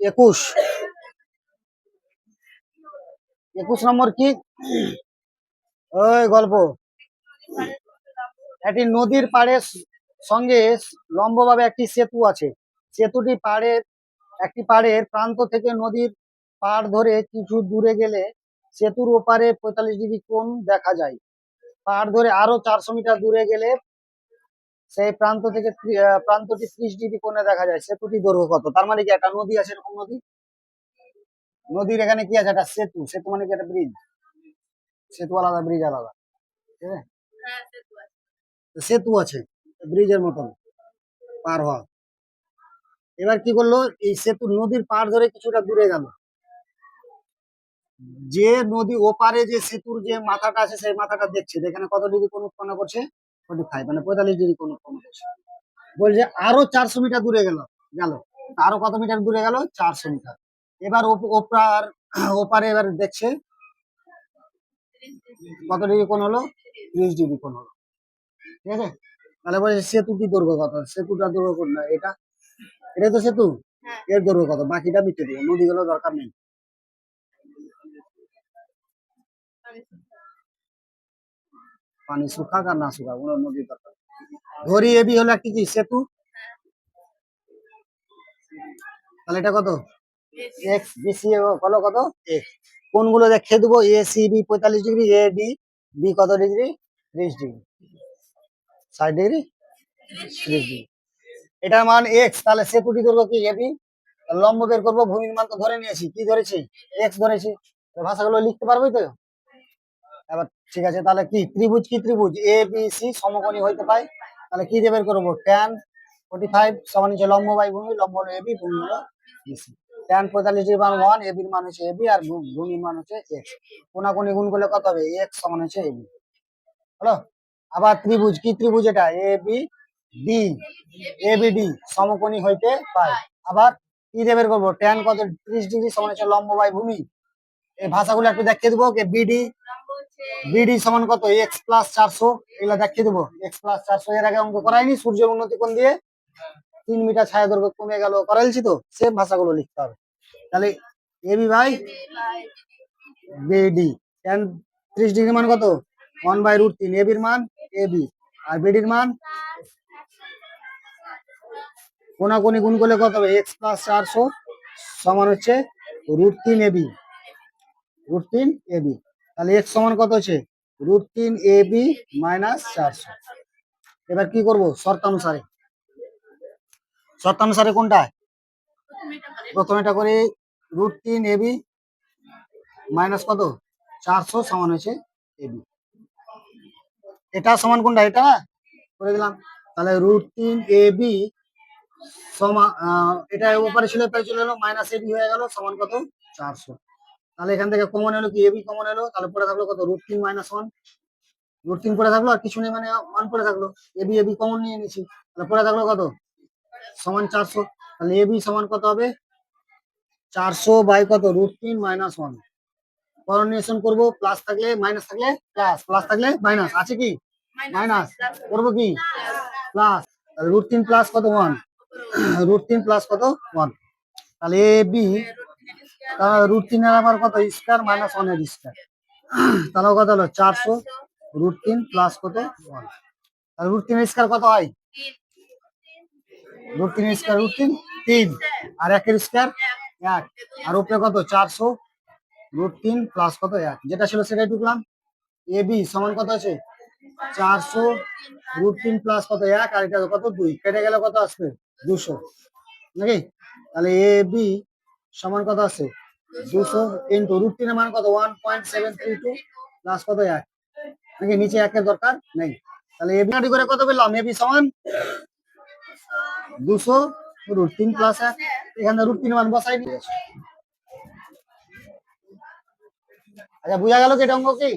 একুশ। একুশ নম্বর কি? ওই গল্প। একটি নদীর পাড়ের সঙ্গে লম্বভাবে একটি সেতু আছে। সেতুটি পাড়ের একটি পাড়ের প্রান্ত থেকে নদীর পাড় ধরে কিছু দূরে গেলে সেতুর ওপারে পঁয়তাল্লিশ ডিগ্রি কোণ দেখা যায়। পাড় ধরে আরও চারশো মিটার দূরে গেলে সেই প্রান্ত থেকে প্রান্তটি ত্রিশ ডিগ্রি কোণে দেখা যায়। সেতুটি দৈর্ঘ্য কত? তার মানে কি একটা নদী আছে এরকম নদী? নদীর এখানে কি আছে? একটা সেতু। সেতু মানে কি একটা ব্রিজ সেতু আলাদা ব্রিজ আলাদা। ঠিক আছে? সেতু আছে ব্রিজের মতন পার হওয়া। এবার কি করল? এই সেতু নদীর পার ধরে কিছুটা দূরে গেল। যে নদী ওপারে যে সেতুর যে মাথাটা আছে, সেই মাথাটা দেখছে। এখানে কত ডিগ্রি কোণ উৎপন্ন করছে? ফোর্টি ফাইভ মানে পঁয়তাল্লিশ ডিগ্রি উৎপন্ন করছে বলছে আরও চারশো মিটার দূরে গেল গেল। আরও কত মিটার দূরে গেল? চারশো মিটার। এবার ওপ- ওপার ওপারে এবার দেখছে কত ডিগ্রি কোন হলো? ত্রিশ ডিগ্রি কোন হলো। ঠিক আছে? তাহলে বলছে সেতুটি দৈর্ঘ্য কত? সেতুটা দৈর্ঘ্য কোন না? এটা? এটা তো সেতু? এর দৈর্ঘ্য কত? বাকিটা মিটে দেবো। নদীগুলো দরকার নেই। পানি শুকাক আর না শুকাক, ওনার নদীর দরকার। ধরি এবি হলো একটি কি, সেতু? তাহলে এটা কত? এক্স বিসি হলো কত? এক্স কোনগুলো দেখিয়ে দেবো? এ সি বি পঁয়তাল্লিশ ডিগ্রি এ ডি বি কত ডিগ্রি? ত্রিশ ডিগ্রি। ষাট ডিগ্রি? ত্রিশ ডিগ্রি। এটার মান এক্স তাহলে সেতুটি দৈর্ঘ্য কি এবি লম্ব বের করব, ভূমির মান তো ধরে নিয়েছি। কি ধরেছি? এক্স ধরেছি। ভাষাগুলো লিখতে পারবোই তো? এবার ঠিক আছে, তাহলে কি? ত্রিভুজ কি ত্রিভুজ? এ বি সি সমকোণী হইতে পায় তাহলে কি দিয়ে বের করব? ট্যান ফোর্টি ফাইভ সমান হচ্ছে লম্ব বাই ভূমি লম্ব হলো এবি ভূমি হলো বিসি ট্যান পঁয়তাল্লিশ ডিগ্রি মান ওয়ান এবির মান হচ্ছে এবি আর ভূমির মান হচ্ছে এক্স কোনাকুনি গুণ করলে কত হবে? এক্স সমান হচ্ছে এবি হলো? আবার ত্রিভুজ, কি ত্রিভুজ এটা? A B D A B D সমকোণী হইতে পায় আবার কি দিয়ে বের করব? ট্যান কত? ত্রিশ ডিগ্রি সমান হচ্ছে লম্ব বাই ভূমি এই ভাষাগুলো একটু দেখিয়ে দেবো বিডি বিডি সমান কত? এক্স প্লাস চারশো, এগুলো দেখিয়ে দেবো। এক্স প্লাস চারশো, এর আগে অঙ্ক করাইনি, সূর্যের উন্নতি কোণ দিয়ে? তিন মিটার ছায়া দৈর্ঘ্য কমে গেল করাইছি তো সেম ভাষাগুলো লিখতে হবে। তাহলে এবি ভাই বিডি ট্যান ত্রিশ ডিগ্রি মান কত? ওয়ান বাই রুট তিন এবির মান এবি আর বিডির মান? কোনাকুনি গুণ করলে কত হবে? এক্স প্লাস চারশো, সমান হচ্ছে রুট তিন এবি রুট তিন এবি তাহলে এক্স সমান কত হচ্ছে? রুট তিন এ বি মাইনাস চারশো। এবার কি করব? শর্তানুসারে। শর্তানুসারে কোনটা? প্রথমে এটা করে রুট তিন এ বি মাইনাস কত? চারশো সমান হয়েছে এ বি এটা সমান কোনটা? এটা? করে দিলাম। তাহলে রুট তিন এ বি সমান এটা ওপারে ছিল এপারে চলে মাইনাস এবি হয়ে গেল, সমান কত? চারশো। তাহলে এখান থেকে কমন এলো কি? এবি কমন এলো, তাহলে পরে থাকল কত? রুট তিন মাইনাস ওয়ান রুট তিন পরে থাকল আর কিছু নেই মানে ওয়ান পরে থাকল। এবি এবি কমন নিয়ে নিয়েছি। তাহলে পরে থাকল কত? সমান চারশো। তাহলে এবি সমান কত হবে? চারশো বাই কত? রুট তিন মাইনাস ওয়ান করণীয়ন করব প্লাস থাকলে মাইনাস থাকলে প্লাস প্লাস থাকলে মাইনাস আছে কি? মাইনাস করব কি? প্লাস রুট তিন প্লাস কত? ওয়ান রুট তিন প্লাস কত? ওয়ান তাহলে এ বি রুট তিনের আবার কত? স্কোয়ার মাইনাস ওয়ানের স্কোয়ার তাহলে কত হলো? চারশো। রুট তিন প্লাস কত? ওয়ান তাহলে রুট তিনের স্কোয়ার কত হয়? রুট তিন স্কোয়ার রুট তিন? তিন। আর একের স্কোয়ার এক। আর উপরে কত? চারশো। রুট তিন প্লাস কত? এক। যেটা ছিল সেটাই ঢুকলাম এ, বি সমান কত আছে? চারশো। রুট তিন প্লাস কত? এক। আর এটা কত? দুই। কেটে গেলে কত আসবে? দুশো। নাকি? তাহলে এ, বি সমান কত আছে? দুশো ইন্টু রুট তিনের মান কত? One point seven two plus কত? এক। নাকি দরকার? নেই। তাহলে এ বি করে কত পেলাম? এ বি সমান দুশো রুট প্লাস এক। এখানে রুট বসাই দিয়েছে। আচ্ছা বোঝা গেল কি এটা অঙ্ক কি?